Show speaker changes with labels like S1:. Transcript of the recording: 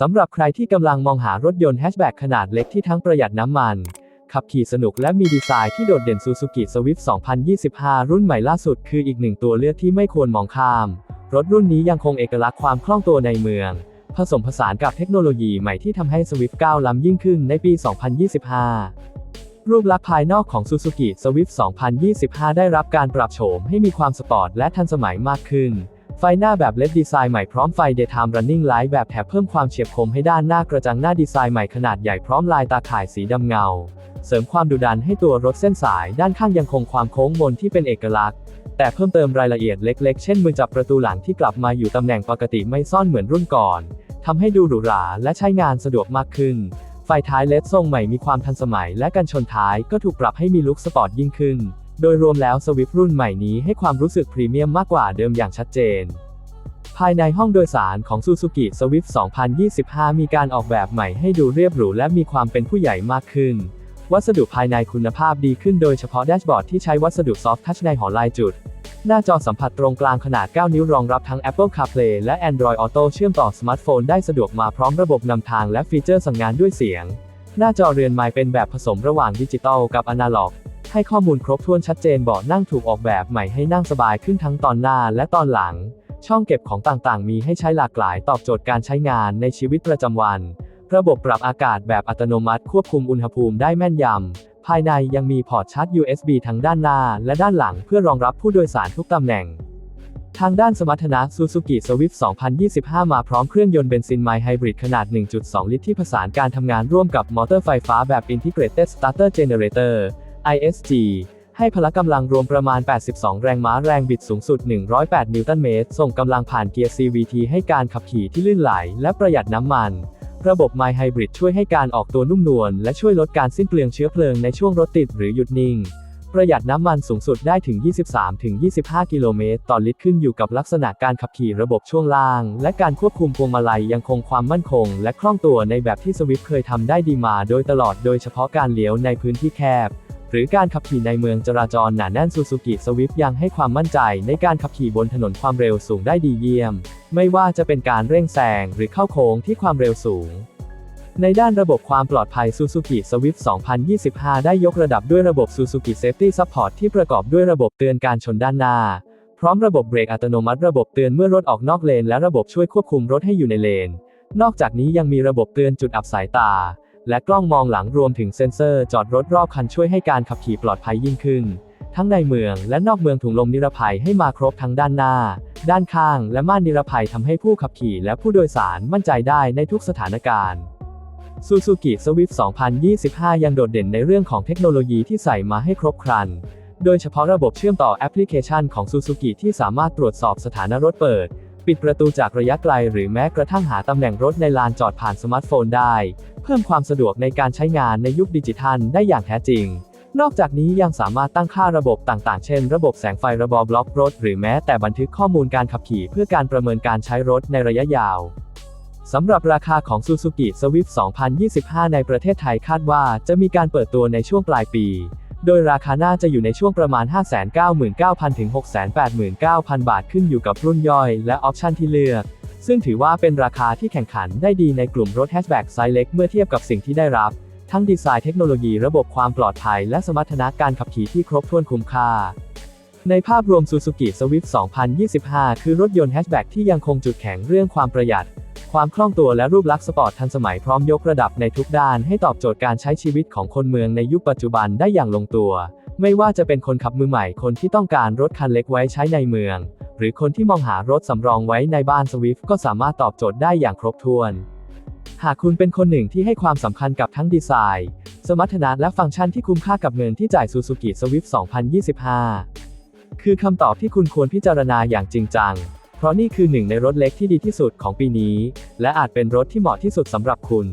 S1: สำหรับใครที่กำลังมองหารถยนต์แฮชแบ็กขนาดเล็กที่ทั้งประหยัดน้ำมัน ขับขี่สนุกและมีดีไซน์ที่โดดเด่น Suzuki Swift 2025 รุ่นใหม่ล่าสุดคืออีกหนึ่งตัวเลือกที่ไม่ควรมองข้าม รถรุ่นนี้ยังคงเอกลักษณ์ความคล่องตัวในเมือง ผสมผสานกับเทคโนโลยีใหม่ที่ทำให้ Swift ก้าวล้ำยิ่งขึ้นในปี 2025 รูปลักษณ์ภายนอกของ Suzuki Swift 2025 ได้รับการปรับโฉมให้มีความสปอร์ตและทันสมัยมากขึ้น ไฟหน้าแบบ LED ดีไซน์ใหม่พร้อมไฟ Daytime Running Light แบบแถบเพิ่มความเฉียบคมให้ด้านหน้ากระจังหน้าดีไซน์ใหม่ขนาดใหญ่พร้อมลายตาข่ายสีดำเงา เสริมความดุดันให้ตัวรถเส้นสาย ด้านข้างยังคงความโค้งมนที่เป็นเอกลักษณ์ แต่เพิ่มเติมรายละเอียดเล็กๆ เช่นมือจับประตูหลังที่กลับมาอยู่ตำแหน่งปกติไม่ซ่อนเหมือนรุ่นก่อนทำให้ดูหรูหราและใช้งานสะดวกมากขึ้น ไฟท้ายเลดทรงใหม่มีความทันสมัย และกันชนท้ายก็ถูกปรับให้มีลุคสปอร์ตยิ่งขึ้น โดยรวมแล้วสวิฟรุ่นใหม่นี้ให้ความรู้สึกพรีเมียมมากกว่าเดิมอย่างชัดเจน ภายในห้องโดยสารของ Suzuki Swift 2025 มีการออกแบบใหม่ให้ดูเรียบหรูและมีความเป็นผู้ใหญ่มากขึ้น วัสดุภายในคุณภาพดีขึ้นโดยเฉพาะแดชบอร์ดที่ใช้วัสดุซอฟท์ทัชในหอลายจุด หน้าจอสัมผัสตรงกลางขนาด 9 นิ้วรองรับทั้ง Apple CarPlay และ Android Auto เชื่อมต่อสมาร์ทโฟนได้สะดวกมาพร้อมระบบนำทางและฟีเจอร์สั่งงานด้วยเสียง หน้าจอเรือนไม้เป็นแบบผสมระหว่างดิจิตอลกับอนาล็อก ให้ข้อมูลครบถ้วนชัดเจนเบาะนั่งถูกออกแบบใหม่ให้นั่งสบายขึ้นทั้งตอนหน้าและตอนหลัง ช่องเก็บของต่างๆ มีให้ใช้หลากหลายตอบโจทย์การใช้งานในชีวิตประจำวัน ระบบปรับอากาศแบบอัตโนมัติควบคุมอุณหภูมิได้แม่นยำ ภายในยังมีพอร์ตชาร์จ USB ทั้งด้านหน้าและด้านหลังเพื่อรองรับผู้โดยสารทุกตำแหน่งทางด้านสมรรถนะ Suzuki Swift 2025 มาพร้อมเครื่องยนต์เบนซินไมล์ไฮบริดขนาด 1.2 ลิตรที่ผสานการทำงานร่วมกับมอเตอร์ไฟฟ้าแบบ Integrated Starter Generator ISG ให้พละกำลังรวมประมาณ 82 แรงม้าแรงบิดสูงสุด 108 นิวตันเมตร ส่งกำลังผ่านเกียร์ CVT ให้การขับขี่ที่ลื่นไหล และประหยัดน้ำมัน ระบบ My Hybrid ช่วยให้การออกตัวนุ่มนวล และช่วยลดการสิ้นเปลืองเชื้อเพลิงในช่วงรถติดหรือหยุดนิ่ง ประหยัดน้ำมันสูงสุดได้ถึง 23-25 กิโลเมตรต่อลิตรขึ้นอยู่กับลักษณะการขับขี่ระบบช่วงล่าง และการควบคุมพวงมาลัยยังคงความมั่นคง และคล่องตัวในแบบที่สวิฟเคยทำได้ดีมาโดยตลอดโดยเฉพาะการเลี้ยวในพื้นที่แคบ หรือการขับขี่ในเมืองจราจรหนาแน่นซูซูกิสวิฟยังให้ความมั่นใจในการขับขี่บนถนนความเร็วสูงได้ดีเยี่ยม ไม่ว่าจะเป็นการเร่งแซงหรือเข้าโค้งที่ความเร็วสูง ในด้านระบบความปลอดภัย Suzuki Swift 2025 ได้ยกระดับด้วยระบบ Suzuki Safety Support ที่ประกอบด้วยระบบเตือนการชนด้านหน้า พร้อมระบบเบรกอัตโนมัติระบบเตือนเมื่อรถออกนอกเลน และระบบช่วยควบคุมรถให้อยู่ในเลน นอกจากนี้ยังมีระบบเตือนจุดอับสายตา และกล้องมองหลังรวมถึงเซ็นเซอร์จอดรถรอบคันช่วยให้การขับขี่ปลอดภัยยิ่งขึ้น ทั้งในเมืองและนอกเมืองถุงลมนิรภัยให้มาครบทั้งด้านหน้า ด้านข้างและม่านนิรภัยทำให้ผู้ขับขี่และผู้โดยสารมั่นใจได้ในทุกสถานการณ์ Suzuki Swift 2025 ยังโดดเด่นในเรื่องของเทคโนโลยีที่ใส่มาให้ครบครัน โดยเฉพาะระบบเชื่อมต่อแอปพลิเคชันของ Suzuki ที่สามารถตรวจสอบสถานะรถเปิด ปิดประตูจากระยะไกลหรือแม้กระทั่งหาตำแหน่งรถในลานจอดผ่านสมาร์ทโฟนได้ เพิ่มความสะดวกในการใช้งานในยุคดิจิทัลได้อย่างแท้จริง นอกจากนี้ยังสามารถตั้งค่าระบบต่างๆ เช่น ระบบแสงไฟระบอบล็อกรถ หรือแม้แต่บันทึกข้อมูลการขับขี่เพื่อการประเมินการใช้รถในระยะยาวสำหรับราคาของ Suzuki Swift 2025 ในประเทศไทยคาดว่าจะมีการเปิดตัวในช่วงปลายปี โดยราคาน่าจะอยู่ในช่วงประมาณ 599,000 ถึง 689,000 บาทขึ้นอยู่กับรุ่นย่อยและออปชันที่เลือก ซึ่งถือว่าเป็นราคาที่แข่งขันได้ดีในกลุ่มรถแฮชแบ็กไซส์เล็กเมื่อเทียบกับสิ่งที่ได้รับ ทั้งดีไซน์เทคโนโลยีระบบความปลอดภัย และสมรรถนะการขับขี่ที่ครบถ้วนคุ้มค่าในภาพรวม Suzuki Swift 2025 คือรถยนต์แฮชแบ็กที่ยังคงจุดแข็งเรื่องความประหยัด ความคล่องตัวและรูปลักษณ์สปอร์ตทันสมัยพร้อมยกระดับในทุกด้านให้ตอบโจทย์การใช้ชีวิตของคนเมืองในยุคปัจจุบันได้อย่างลงตัว ไม่ว่าจะเป็นคนขับมือใหม่คนที่ต้องการรถคันเล็กไว้ใช้ในเมือง หรือคนที่มองหารถสำรองไว้ในบ้าน Swift ก็สามารถตอบโจทย์ได้อย่างครบถ้วน หากคุณเป็นคนหนึ่งที่ให้ความสำคัญกับทั้งดีไซน์ สมรรถนะและฟังก์ชันที่คุ้มค่ากับเงินที่จ่าย Suzuki Swift 2025 คือคำตอบที่คุณควรพิจารณาอย่างจริงจัง เพราะนี่คือหนึ่งในรถเล็กที่ดีที่สุดของปีนี้ และอาจเป็นรถที่เหมาะที่สุดสำหรับคุณ